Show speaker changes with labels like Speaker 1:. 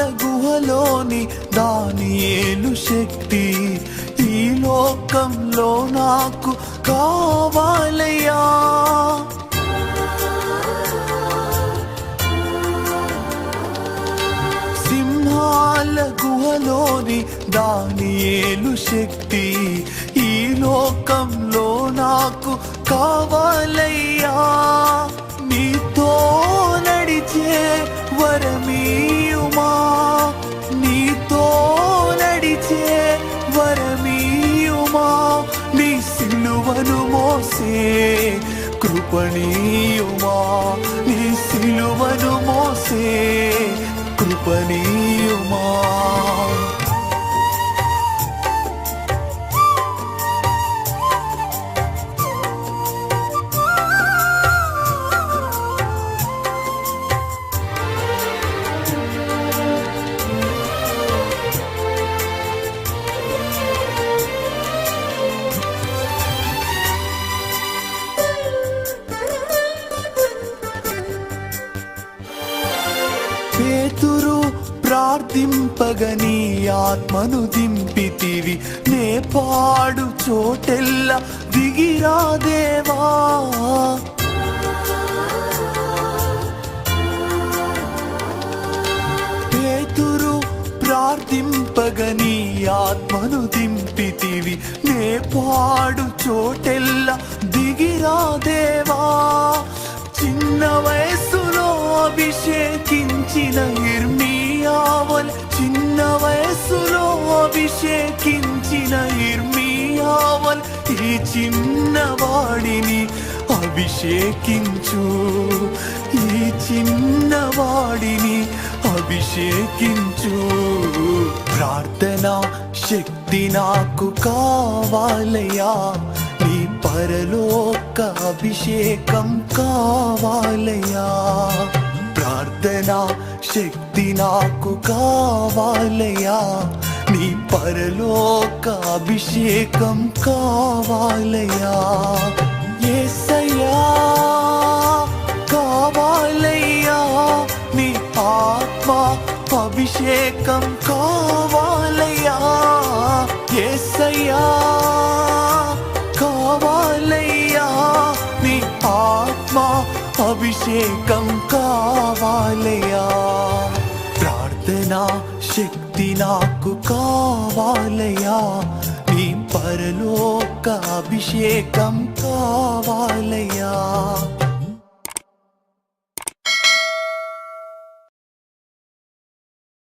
Speaker 1: సింహాల గుహలోని ఏలు శక్తి. ఈ లోకంలో నాకు కావాలయ్యా. సింహాల గుహలోని దానియేలు శక్తి. ఈ లోకంలో నాకు కావాలయ్యా. నీతో నడిచే వరమీయుమా నీతో నడిచే వరమీయుమా? నీ సిలువను మోసే కృపణీయుమా? నీ సిలువను మోసే కృపణీయుమా? ప్రార్థింపగని ఆత్మను దింపితివి. నే పాడు చోటెల్ల దిగిరా దేవా. పేతురు ప్రార్థింపగని ఆత్మను దింపితివి. నే పాడు చోటెల్ల దిగిరా దేవా. చిన్న వయస్సులో అభిషేకించిన ఇర్మియావల్ చిన్న వయస్సులో అభిషేకించిన ఇర్మియావల్ ఈ చిన్నవాడిని అభిషేకించు. ఈ చిన్నవాడిని అభిషేకించు. ప్రార్థన శక్తి నాకు కావాలయా నీ పరలోక అభిషేకం కావాలయా ప్రార్థన శక్తి శాంతి నాకు కావాలయ్యా. నీ పరలోక అభిషేకం కావాలయ్యా. యేసయ్యా కావాలయ్యా. నీ ఆత్మ అభిషేకం కావాలయ్యా. యేసయ్యా కావాలయ్యా. నీ ఆత్మ అభిషేకం కావాలయ్యా. నాకు కావాలయా నీ పరలోక అభిషేకం కావాలయా